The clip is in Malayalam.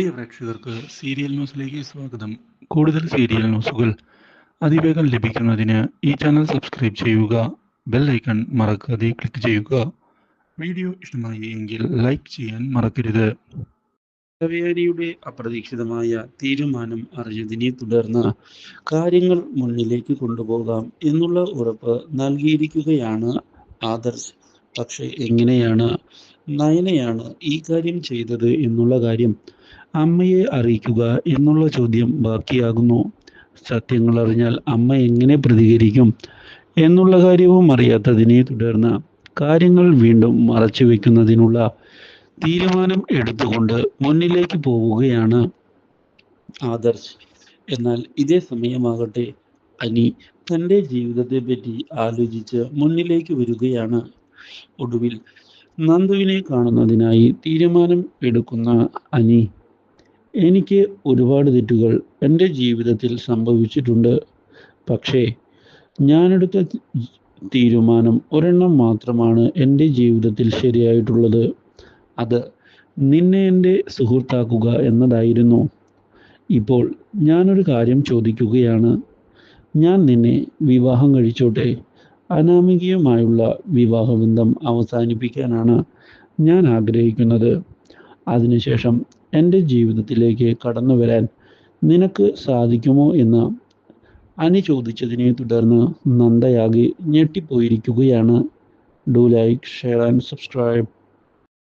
പ്രിയ പ്രേക്ഷകർക്ക് സീരിയൽ ന്യൂസിലേക്ക് സ്വാഗതം. കൂടുതൽ സീരിയൽ ന്യൂസുകൾ അതിവേഗം ലഭിക്കുന്നതിന് ഈ ചാനൽ സബ്സ്ക്രൈബ് ചെയ്യുക ബെൽ ഐക്കൺ മറക്കാതെ ക്ലിക്ക് ചെയ്യുക. വീഡിയോ ഇഷ്ടമായി എങ്കിൽ ലൈക്ക് ചെയ്യാൻ മറക്കരുത്. കവേരിയുടെ അപ്രതീക്ഷിതമായ തീരുമാനം അറിഞ്ഞതിനെ തുടർന്ന് കാര്യങ്ങൾ മുന്നിലേക്ക് കൊണ്ടുപോകാം എന്നുള്ള ഉറപ്പ് നൽകിയിരിക്കുകയാണ് ആദർശ്. പക്ഷെ എങ്ങനെയാണ് നയനയാണ് ഈ കാര്യം ചെയ്തത് എന്നുള്ള കാര്യം അമ്മയെ അറിയിക്കുക എന്നുള്ള ചോദ്യം ബാക്കിയാകുന്നു. സത്യങ്ങൾ അറിഞ്ഞാൽ അമ്മ എങ്ങനെ പ്രതികരിക്കും എന്നുള്ള കാര്യവും അറിയാത്തതിനെ തുടർന്ന് കാര്യങ്ങൾ വീണ്ടും മറച്ചു വെക്കുന്നതിനുള്ള തീരുമാനം എടുത്തുകൊണ്ട് മുന്നിലേക്ക് പോവുകയാണ് ആദർശ്. എന്നാൽ ഇതേ സമയമാകട്ടെ അനി തന്റെ ജീവിതത്തെ പറ്റി ആലോചിച്ച് മുന്നിലേക്ക് വരികയാണ് ഒടുവിൽ നന്ദുവിനെ കാണുന്നതിനായി തീരുമാനം എടുക്കുന്ന അനി എനിക്ക് ഒരുപാട് തെറ്റുകൾ എന്റെ ജീവിതത്തിൽ സംഭവിച്ചിട്ടുണ്ട്. പക്ഷേ ഞാനെടുത്ത തീരുമാനം ഒരെണ്ണം മാത്രമാണ് എന്റെ ജീവിതത്തിൽ ശരിയായിട്ടുള്ളത്. അത് നിന്നെ എന്റെ സുഹൃത്താക്കുക എന്നതായിരുന്നു. ഇപ്പോൾ ഞാനൊരു കാര്യം ചോദിക്കുകയാണ്. ഞാൻ നിന്നെ വിവാഹം കഴിച്ചോട്ടെ? അനാമികയുമായുള്ള വിവാഹബന്ധം അവസാനിപ്പിക്കാനാണ് ഞാൻ ആഗ്രഹിക്കുന്നത്. അതിനുശേഷം എന്റെ ജീവിതത്തിലേക്ക് കടന്നു വരാൻ നിനക്ക് സാധിക്കുമോ എന്ന് അനി ചോദിച്ചതിനെ തുടർന്ന് നന്ദയാകെ ഞെട്ടിപ്പോയിരിക്കുകയാണ്. Do like share and subscribe